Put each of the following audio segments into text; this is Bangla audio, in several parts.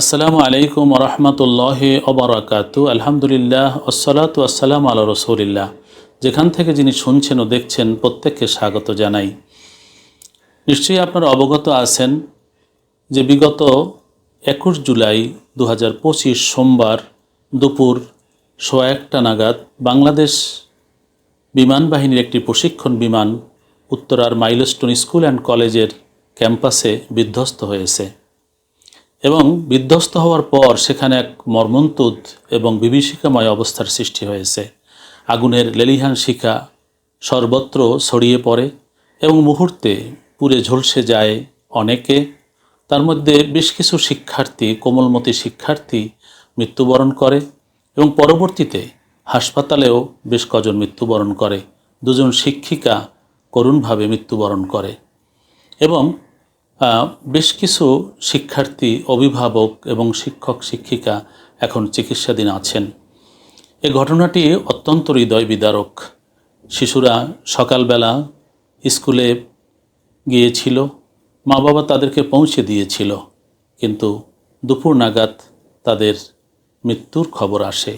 আসসালামু আলাইকুম রহমতুল্লাহ ওবরাকাতু আলহামদুলিল্লাহ আসসালাত আসসালাম আল্লাহ রসুলিল্লাহ। যেখান থেকে যিনি শুনছেন ও দেখছেন, প্রত্যেককে স্বাগত জানাই। নিশ্চয়ই আপনারা অবগত আছেন যে বিগত একুশ জুলাই দু সোমবার দুপুর সোয়া একটা নাগাদ বাংলাদেশ বিমান বাহিনীর একটি প্রশিক্ষণ বিমান উত্তরার মাইলস্টোন স্কুল অ্যান্ড কলেজের ক্যাম্পাসে বিধ্বস্ত হয়েছে। এবং বিধ্বস্ত হওয়ার পর সেখানে এক মর্মন্তুদ এবং বিভীষিকাময় অবস্থার সৃষ্টি হয়েছে। আগুনের লেলিহান শিখা সর্বত্র ছড়িয়ে পড়ে এবং মুহূর্তে পুড়ে ঝলসে যায় অনেকে। তার মধ্যে বেশ কিছু শিক্ষার্থী, কোমলমতি শিক্ষার্থী মৃত্যুবরণ করে এবং পরবর্তীতে হাসপাতালেও বেশ কজন মৃত্যুবরণ করে। দুজন শিক্ষিকা করুণভাবে মৃত্যুবরণ করে এবং বেশ কিছু শিক্ষার্থী, অভিভাবক এবং শিক্ষক, শিক্ষিকা এখন চিকিৎসাধীন আছেন। এ ঘটনাটি অত্যন্ত হৃদয় বিদারক শিশুরা সকালবেলা স্কুলে গিয়েছিল মা বাবা তাদেরকে পৌঁছে দিয়েছিল, কিন্তু দুপুর নাগাদ তাদের মৃত্যুর খবর আসে।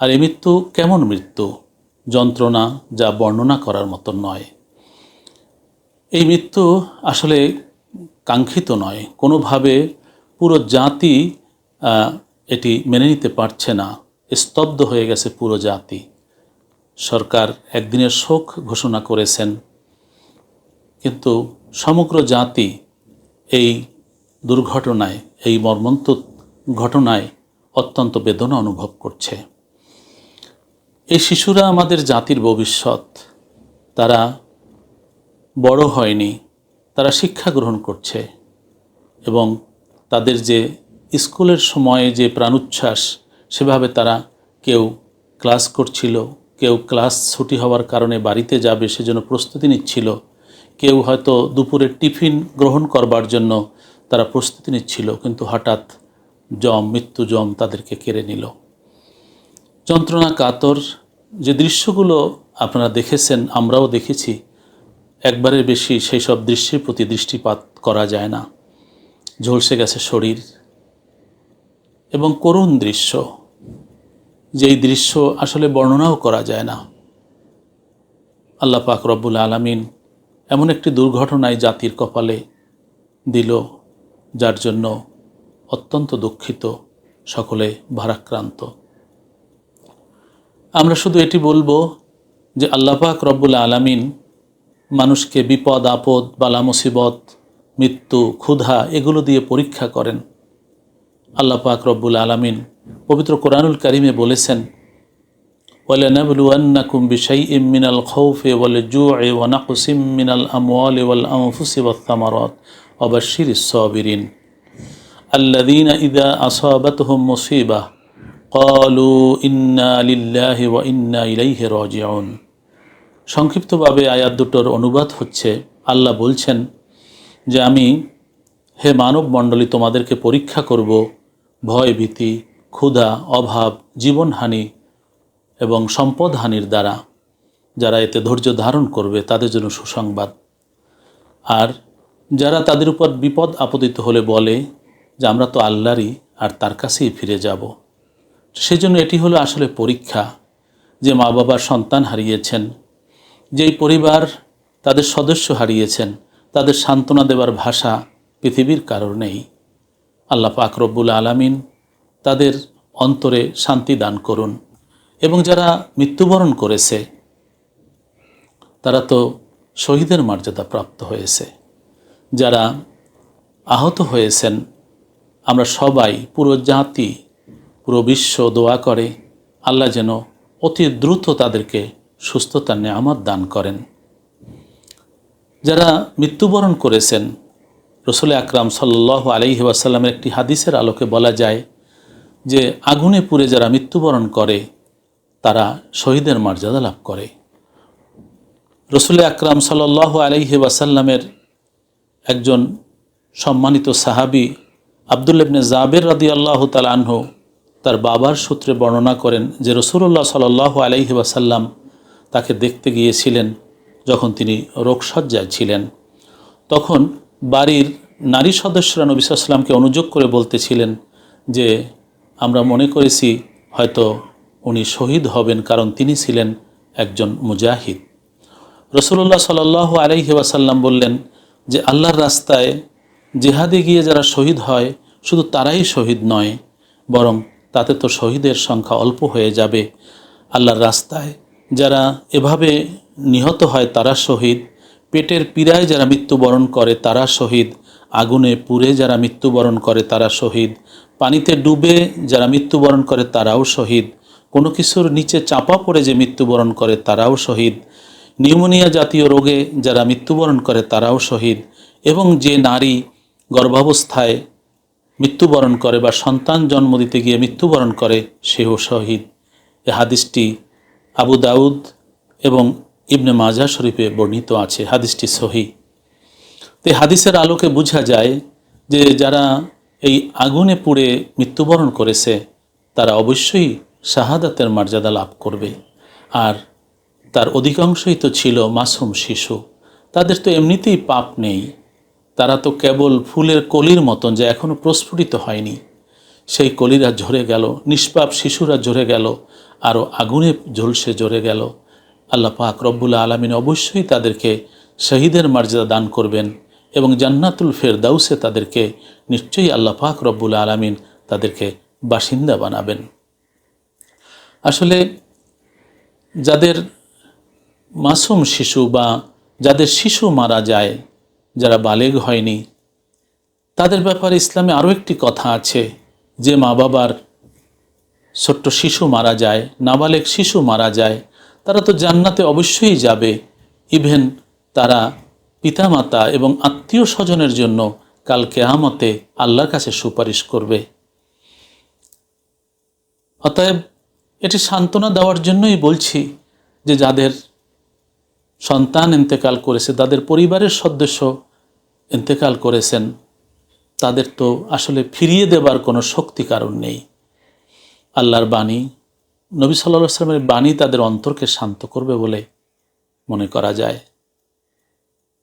আর এই মৃত্যু কেমন মৃত্যু? যন্ত্রণা যা বর্ণনা করার মতো নয়। এই মৃত্যু আসলে কাঙ্ক্ষিত নয়। কোনোভাবে পুরো জাতি এটি মেনে নিতে পারছে না। স্তব্ধ হয়ে গেছে পুরো জাতি। সরকার একদিনের শোক ঘোষণা করেছেন। কিন্তু সমগ্র জাতি এই দুর্ঘটনায়, এই মর্মন্তুদ ঘটনায় অত্যন্ত বেদনা অনুভব করছে। এই শিশুরা আমাদের জাতির ভবিষ্যৎ। তারা বড় হয়নি। তারা শিক্ষা গ্রহণ করছে এবং তাদের যে স্কুলের সময়ে যে প্রাণোচ্ছ্বাস, সেভাবে তারা কেউ ক্লাস করছিল, কেউ ক্লাস ছুটি হওয়ার কারণে বাড়িতে যাবে সেজন্য প্রস্তুতি নিচ্ছিল, কেউ হয়তো দুপুরের টিফিন গ্রহণ করবার জন্য তারা প্রস্তুতি নিচ্ছিল, কিন্তু হঠাৎ জম, মৃত্যু জম তাদেরকে কেড়ে নিল। যন্ত্রণা, কাতর, যে দৃশ্যগুলো আপনারা দেখেছেন, আমরাও দেখেছি একবারের বেশি সেই সব দৃশ্যের প্রতি দৃষ্টিপাত করা যায় না। ঝলসে গেছে শরীর এবং করুণ দৃশ্য, যেই দৃশ্য আসলে বর্ণনাও করা যায় না। আল্লাহ পাক রব্বুল আলামিন এমন একটি দুর্ঘটনায় জাতির কপালে দিল, যার জন্য অত্যন্ত দুঃখিত, সকলে ভারাক্রান্ত। আমরা শুধু এটি বলব যে আল্লাপাক রব্বুল আলামিন মানুষকে বিপদ আপদ বালা মুসিবত মৃত্যু ক্ষুধা এগুলো দিয়ে পরীক্ষা করেন আল্লাহ পাক রব্বুল আলামিন পবিত্র কোরআনুল কারিমে বলেছেন ولنبلونكم بشيء من الخوف والجوع ونقص من الأموال والأنفس والثمرات وبشر الصابرين الذين إذا أصابتهم مصيبة قالوا إنا لله وإنا إليه راجعون সংক্ষিপ্তভাবে আয়াত দুটোর অনুবাদ হচ্ছে, আল্লাহ বলছেন যে আমি, হে মানব মণ্ডলী তোমাদেরকে পরীক্ষা করব ভয়, ভীতি, ক্ষুধা, অভাব, জীবনহানি এবং সম্পদহানির দ্বারা, যারা এতে ধৈর্য ধারণ করবে তাদের জন্য সুসংবাদ। আর যারা তাদের উপর বিপদ আপতিত হলে বলে যে আমরা তো আল্লাহরই আর তার কাছেই ফিরে যাব। সেজন্য এটি হলো আসলে পরীক্ষা যে মা বাবার সন্তান হারিয়েছেন। যেই পরিবার তাদের সদস্য হারিয়েছেন, তাদের সান্ত্বনা দেওয়ার ভাষা পৃথিবীর কারোর নেই। আল্লাহ পাক রব্বুল আলামিন তাদের অন্তরে শান্তি দান করুন। এবং যারা মৃত্যুবরণ করেছে, তারা তো শহীদের মর্যাদা প্রাপ্ত হয়েছে। যারা আহত হয়েছেন, আমরা সবাই পুরো জাতি, পুরো বিশ্ব দোয়া করে, আল্লাহ যেন অতি দ্রুত তাদেরকে সুস্থতার নেয়ামত দান করেন। যারা মৃত্যুবরণ করেছেন, রসুল আকরাম সাল্লাহ আলহি একটি হাদিসের আলোকে বলা যায় যে, আগুনে পুড়ে যারা মৃত্যুবরণ করে, তারা শহীদের মর্যাদা লাভ করে। রসুল আকরাম সাল্লাহ আলহি ওয়াসাল্লামের একজন সম্মানিত সাহাবি আবদুল্লেবনে জাবের রাদি আল্লাহ তালাহ তার বাবার সূত্রে বর্ণনা করেন যে রসুল্লাহ সাল্লাহ আলহি ওয়াসাল্লাম তাকে দেখতে গিয়েছিলেন যখন তিনি রোগসজ্জায় ছিলেন। তখন বাড়ির নারী সদস্যরা নবী সাল্লামকে অনুযোগ করে বলতেছিলেন যে, আমরা মনে করেছি হয়তো উনি শহীদ হবেন কারণ তিনি ছিলেন একজন মুজাহিদ। রসুল্লাহ সাল আলহি ওয়াসাল্লাম বললেন যে, আল্লাহর রাস্তায় জেহাদে গিয়ে যারা শহীদ হয়, শুধু তারাই শহীদ নয়, বরং তাতে তো শহীদের সংখ্যা অল্প হয়ে যাবে। আল্লাহর রাস্তায় যারা এভাবে নিহত হয় তারা শহীদ। পেটের পীড়ায় যারা মৃত্যুবরণ করে তারা শহীদ। আগুনে পুড়ে যারা মৃত্যুবরণ করে তারা শহীদ। পানিতে ডুবে যারা মৃত্যুবরণ করে তারাও শহীদ। কোনো কিছুর নিচে চাপা পড়ে যে মৃত্যুবরণ করে তারাও শহীদ। নিউমোনিয়া জাতীয় রোগে যারা মৃত্যুবরণ করে তারাও শহীদ। এবং যে নারী গর্ভাবস্থায় মৃত্যুবরণ করে বা সন্তান জন্ম দিতে গিয়ে মৃত্যুবরণ করে, সেও শহীদ। এ হাদিসটি আবু দাউদ এবং ইবনে মাজা শরীফে বর্ণিত আছে, হাদিসটি সহি। তো হাদিসের আলোকে বোঝা যায় যে যারা এই আগুনে পুড়ে মৃত্যুবরণ করেছে, তারা অবশ্যই শাহাদাতের মর্যাদা লাভ করবে। আর তার অধিকাংশই তো ছিল মাসুম শিশু। তাদের তো এমনিতেই পাপ নেই। তারা তো কেবল ফুলের কলির মতন যে এখনও প্রস্ফুটিত হয়নি। সেই কলিরা ঝরে গেল, নিষ্পাপ শিশুরা ঝরে গেল আরও আগুনে ঝলসে ঝরে গেল। আল্লাহ পাক রব্বুল আলমিন অবশ্যই তাদেরকে শহীদের মর্যাদা দান করবেন এবং জান্নাতুল ফেরদাউসে তাদেরকে নিশ্চয়ই আল্লাহ পাক রব্বুল আলমিন তাদেরকে বাসিন্দা বানাবেন। আসলে যাদের মাসুম শিশু বা যাদের শিশু মারা যায়, যারা বালেগ হয়নি, তাদের ব্যাপারে ইসলামে আরও একটি কথা আছে যে মা বাবার ছোট্ট শিশু মারা যায়, নাবালেক শিশু মারা যায়, তারা তো জান্নাতে অবশ্যই যাবে। ইভেন তারা পিতামাতা এবং আত্মীয় স্বজনের জন্য কাল কেয়ামতে আল্লাহর কাছে সুপারিশ করবে। অতএব এটি সান্ত্বনা দেওয়ার জন্যই বলছি যে যাদের সন্তান ইন্তেকাল করেছে, তাদের পরিবারের সদস্য ইন্তেকাল করেছেন, তাদের তো আসলে ফিরিয়ে দেবার কোনো শক্তি কারণ নেই। আল্লাহর বাণী, নবী সাল্লা সাল্লামের বাণী তাদের অন্তরকে শান্ত করবে বলে মনে করা যায়।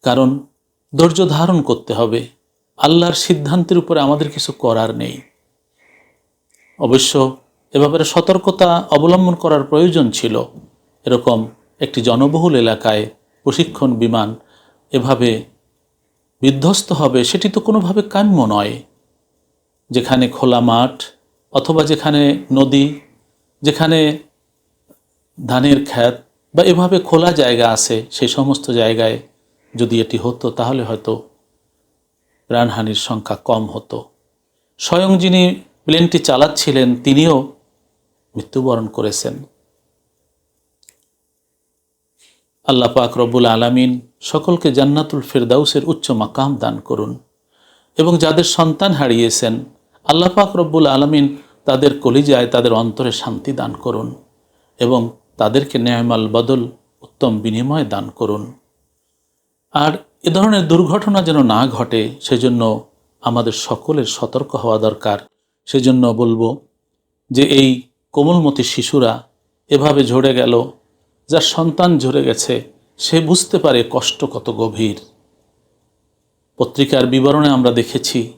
কারণ ধৈর্য ধারণ করতে হবে। আল্লাহর সিদ্ধান্তের উপরে আমাদের কিছু করার নেই। অবশ্য এ ব্যাপারে সতর্কতা অবলম্বন করার প্রয়োজন ছিল। এরকম একটি জনবহুল এলাকায় প্রশিক্ষণ বিমান এভাবে বিধ্বস্ত হবে, সেটি তো কোনোভাবে কাম্য নয়। যেখানে খোলা মাঠ অথবা যেখানে নদী, যেখানে ধানের খ্যাত বা এভাবে খোলা জায়গা আছে সেই সমস্ত জায়গায় যদি এটি হতো, তাহলে হয়তো প্রাণহানির সংখ্যা কম হতো। স্বয়ং যিনি প্লেনটি চালাচ্ছিলেন, তিনিও মৃত্যুবরণ করেছেন। আল্লাহ পাক রব্বুল আলামিন সকলকে জান্নাতুল ফেরদাউসের উচ্চ মাকাম দান করুন এবং যাদের সন্তান হারিয়েছেন, আল্লাহ পাক রব্বুল আলামিন তাদের কলিজায় তাদের অন্তরে শান্তি দান করুন এবং তাদেরকে ন্যায়মাল বদল উত্তম বিনিময় দান করুন। আর এ ধরনের দুর্ঘটনা যেন না ঘটে, সেজন্য আমাদের সকলের সতর্ক হওয়া দরকার। সেজন্য বলব যে এই কোমলমতি শিশুরা এভাবে ঝরে গেল, যার সন্তান ঝরে গেছে, সে বুঝতে পারে কষ্ট কত গভীর। পত্রিকার বিবরণে আমরা দেখেছি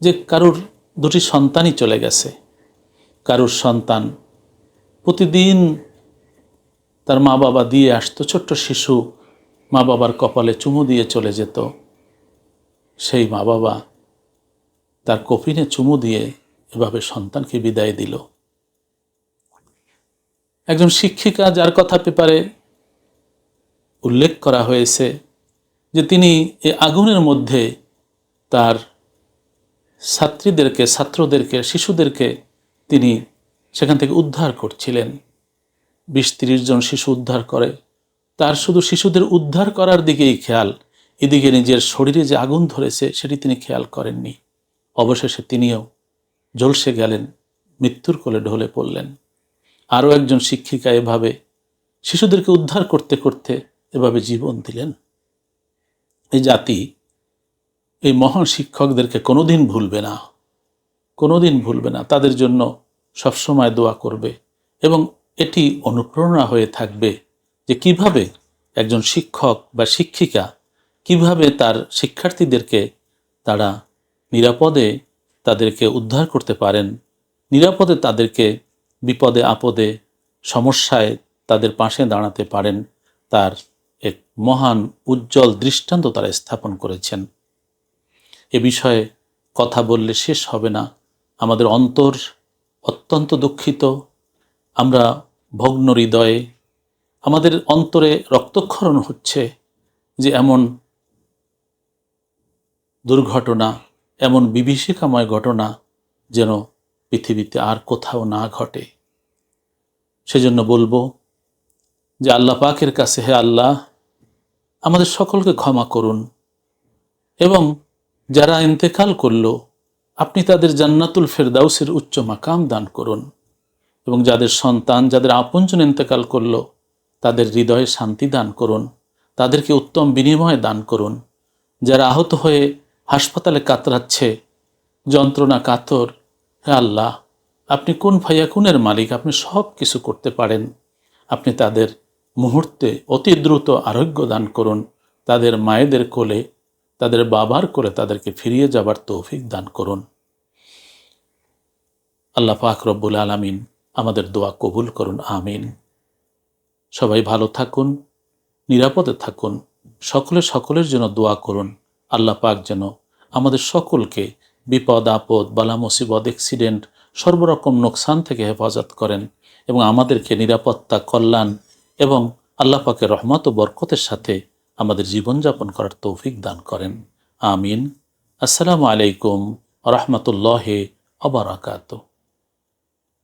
যে কারুর দুটি সন্তানই চলে গেছে। কারুর সন্তান। প্রতিদিন তার মা বাবা দিয়ে আসতো, ছোট্ট শিশু মা বাবার কপালে চুমু দিয়ে চলে যেত। সেই মা বাবা তার কফিনে চুমু দিয়ে এভাবে সন্তানকে বিদায় দিল। একজন শিক্ষিকা যার কথা পেপারে উল্লেখ করা হয়েছে যে তিনি এই আগুনের মধ্যে তার ছাত্রীদেরকে, ছাত্রদেরকে, শিশুদেরকে তিনি সেখান থেকে উদ্ধার করছিলেন। বিশ তিরিশ জন শিশু উদ্ধার করে। তার শুধু শিশুদের উদ্ধার করার দিকেই খেয়াল। এদিকে নিজের শরীরে যে আগুন ধরেছে, সেটি তিনি খেয়াল করেননি। অবশেষে তিনিও ঝলসে গেলেন, মৃত্যুর কোলে ঢলে পড়লেন। আরও একজন শিক্ষিকা এভাবে শিশুদেরকে উদ্ধার করতে করতে এভাবে জীবন দিলেন। এই জাতি, এই মহান শিক্ষকদেরকে কোনোদিন ভুলবে না। কোনোদিন ভুলবে না, তাদের জন্য সবসময় দোয়া করবে এবং এটি অনুপ্রেরণা হয়ে থাকবে যে কীভাবে একজন শিক্ষক বা শিক্ষিকা, কীভাবে তার শিক্ষার্থীদেরকে তারা নিরাপদে তাদেরকে উদ্ধার করতে পারেন, নিরাপদে তাদেরকে বিপদে, আপদে, সমস্যায় তাদের পাশে দাঁড়াতে পারেন, তার এক মহান, উজ্জ্বল দৃষ্টান্ত তারা স্থাপন করেছেন। এ বিষয়ে কথা বললে শেষ হবে না। আমাদের অন্তর অত্যন্ত দুঃখিত। আমরা ভগ্ন হৃদয়ে আমাদের অন্তরে রক্তক্ষরণ হচ্ছে যে এমন দুর্ঘটনা, এমন বিভীষিকাময় ঘটনা যেন পৃথিবীতে আর কোথাও না ঘটে। সেজন্য বলব যে আল্লাহ পাকের কাছে হে আল্লাহ, আমাদের সকলকে ক্ষমা করুন এবং যারা ইন্তেকাল করল আপনি তাদের জান্নাতুল ফেরদাউসের উচ্চ মাকাম দান করুন। এবং যাদের সন্তান, যাদের আপনজন ইন্তেকাল করল, তাদের হৃদয়ে শান্তি দান করুন। তাদেরকে উত্তম বিনিময় দান করুন। যারা আহত হয়ে হাসপাতালে কাতরাচ্ছে, যন্ত্রণা, কাতর, হে আল্লাহ, আপনি কোন ভাইয়া, কোনের মালিক? আপনি সব কিছু করতে পারেন। আপনি তাদের মুহূর্তে অতি দ্রুত আরোগ্য দান করুন। তাদের মায়েদের কোলে তাদের বাবার করে তাদেরকে ফিরিয়ে যাবার তৌফিক দান করুন। আল্লাহ পাক রব্বুল আলমিন আমাদের দোয়া কবুল করুন, আমিন। সবাই ভালো থাকুন, নিরাপদে থাকুন, সকলে সকলের জন্য দোয়া করুন। আল্লাহ পাক যেন আমাদের সকলকে বিপদ, আপদ, বালা, মুসিবত, অ্যাক্সিডেন্ট, সর্বরকম নোকসান থেকে হেফাজত করেন এবং আমাদেরকে নিরাপত্তা, কল্যাণ এবং আল্লাহ রহমত ও বরকতের সাথে আমাদের জীবনযাপন করার তৌফিক দান করেন। আমিন। আসসালামু আলাইকুম রহমতুল্লাহ অবরাকাত